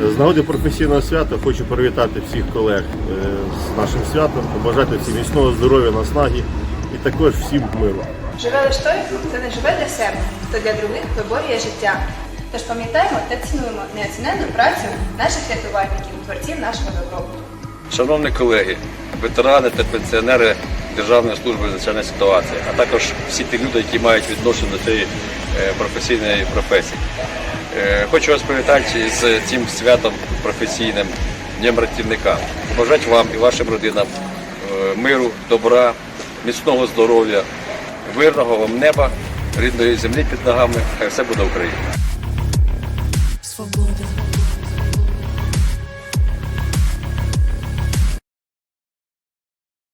З нагоди професійного свята хочу привітати всіх колег е, з нашим святом, побажати всім міцного здоров'я, наснаги і також всім миру. Живе лише той, хто не живе для себе, хто для других виборює життя. Тож пам'ятаємо та цінуємо неоціненну працю наших рятувальників, творців нашого добробуту. Шановні колеги, ветерани та пенсіонери Державної служби з надзвичайних ситуацій, а також всі ті люди, які мають відношення до цієї е, професійної професії. Е, Хочу вас привітати з цим святом професійним Днем рятівника. Побажати вам і вашим родинам е, миру, добра, міцного здоров'я, мирного вам неба, рідної землі під ногами. Хай все буде Україна.